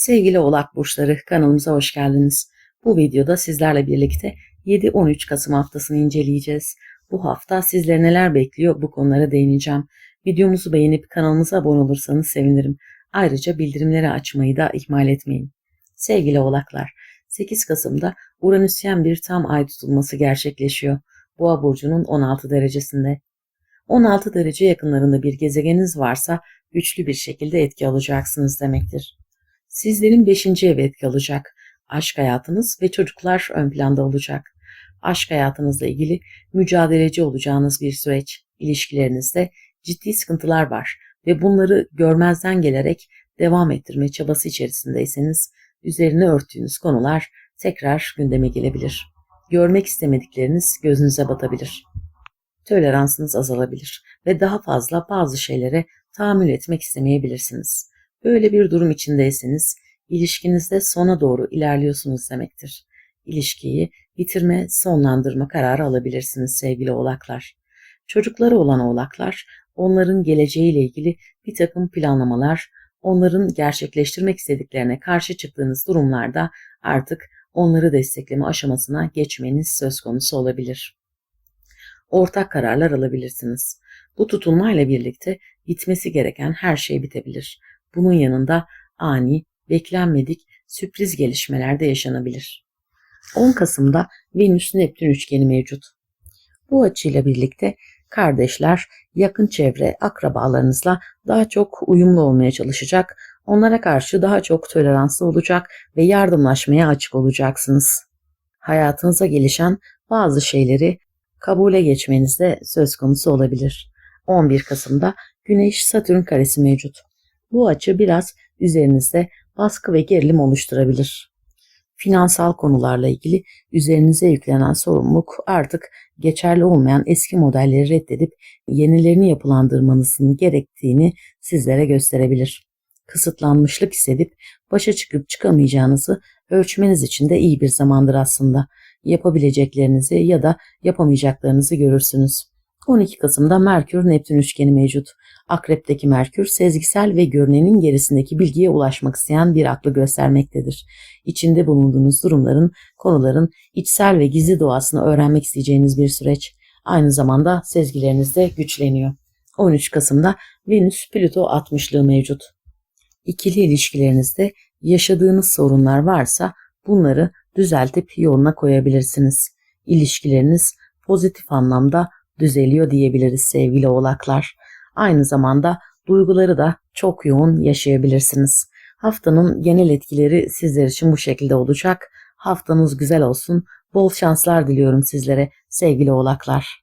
Sevgili Oğlak Burçları kanalımıza hoş geldiniz. Bu videoda sizlerle birlikte 7-13 Kasım haftasını inceleyeceğiz. Bu hafta sizleri neler bekliyor bu konulara değineceğim. Videomuzu beğenip kanalımıza abone olursanız sevinirim. Ayrıca bildirimleri açmayı da ihmal etmeyin. Sevgili Oğlaklar, 8 Kasım'da Uranüsyen bir tam ay tutulması gerçekleşiyor. Boğa burcunun 16 derecesinde. 16 derece yakınlarında bir gezegeniniz varsa güçlü bir şekilde etki alacaksınız demektir. Sizlerin 5. evi etki alacak. Aşk hayatınız ve çocuklar ön planda olacak. Aşk hayatınızla ilgili mücadeleci olacağınız bir süreç. İlişkilerinizde ciddi sıkıntılar var ve bunları görmezden gelerek devam ettirme çabası içerisindeyseniz üzerine örttüğünüz konular tekrar gündeme gelebilir. Görmek istemedikleriniz gözünüze batabilir. Toleransınız azalabilir ve daha fazla bazı şeylere tahammül etmek istemeyebilirsiniz. Böyle bir durum içindeyseniz ilişkinizde sona doğru ilerliyorsunuz demektir. İlişkiyi bitirme, sonlandırma kararı alabilirsiniz sevgili oğlaklar. Çocukları olan oğlaklar onların geleceğiyle ilgili bir takım planlamalar, onların gerçekleştirmek istediklerine karşı çıktığınız durumlarda artık onları destekleme aşamasına geçmeniz söz konusu olabilir. Ortak kararlar alabilirsiniz. Bu tutulmayla birlikte bitmesi gereken her şey bitebilir. Bunun yanında ani, beklenmedik sürpriz gelişmeler de yaşanabilir. 10 Kasım'da Venüs-Neptün üçgeni mevcut. Bu açıyla birlikte kardeşler, yakın çevre, akrabalarınızla daha çok uyumlu olmaya çalışacak, onlara karşı daha çok toleranslı olacak ve yardımlaşmaya açık olacaksınız. Hayatınıza gelişen bazı şeyleri kabule geçmeniz de söz konusu olabilir. 11 Kasım'da Güneş-Satürn karesi mevcut. Bu açı biraz üzerinizde baskı ve gerilim oluşturabilir. Finansal konularla ilgili üzerinize yüklenen sorumluluk artık geçerli olmayan eski modelleri reddedip yenilerini yapılandırmanızın gerektiğini sizlere gösterebilir. Kısıtlanmışlık hissedip başa çıkıp çıkamayacağınızı ölçmeniz için de iyi bir zamandır aslında. Yapabileceklerinizi ya da yapamayacaklarınızı görürsünüz. 12 Kasım'da Merkür-Neptün üçgeni mevcut. Akrep'teki Merkür sezgisel ve görünenin gerisindeki bilgiye ulaşmak isteyen bir aklı göstermektedir. İçinde bulunduğunuz durumların, konuların içsel ve gizli doğasını öğrenmek isteyeceğiniz bir süreç. Aynı zamanda sezgileriniz de güçleniyor. 13 Kasım'da Venüs-Plüto 60'lığı mevcut. İkili ilişkilerinizde yaşadığınız sorunlar varsa bunları düzeltip yoluna koyabilirsiniz. İlişkileriniz pozitif anlamda düzeliyor diyebiliriz sevgili oğlaklar. Aynı zamanda duyguları da çok yoğun yaşayabilirsiniz. Haftanın genel etkileri sizler için bu şekilde olacak. Haftanız güzel olsun. Bol şanslar diliyorum sizlere sevgili oğlaklar.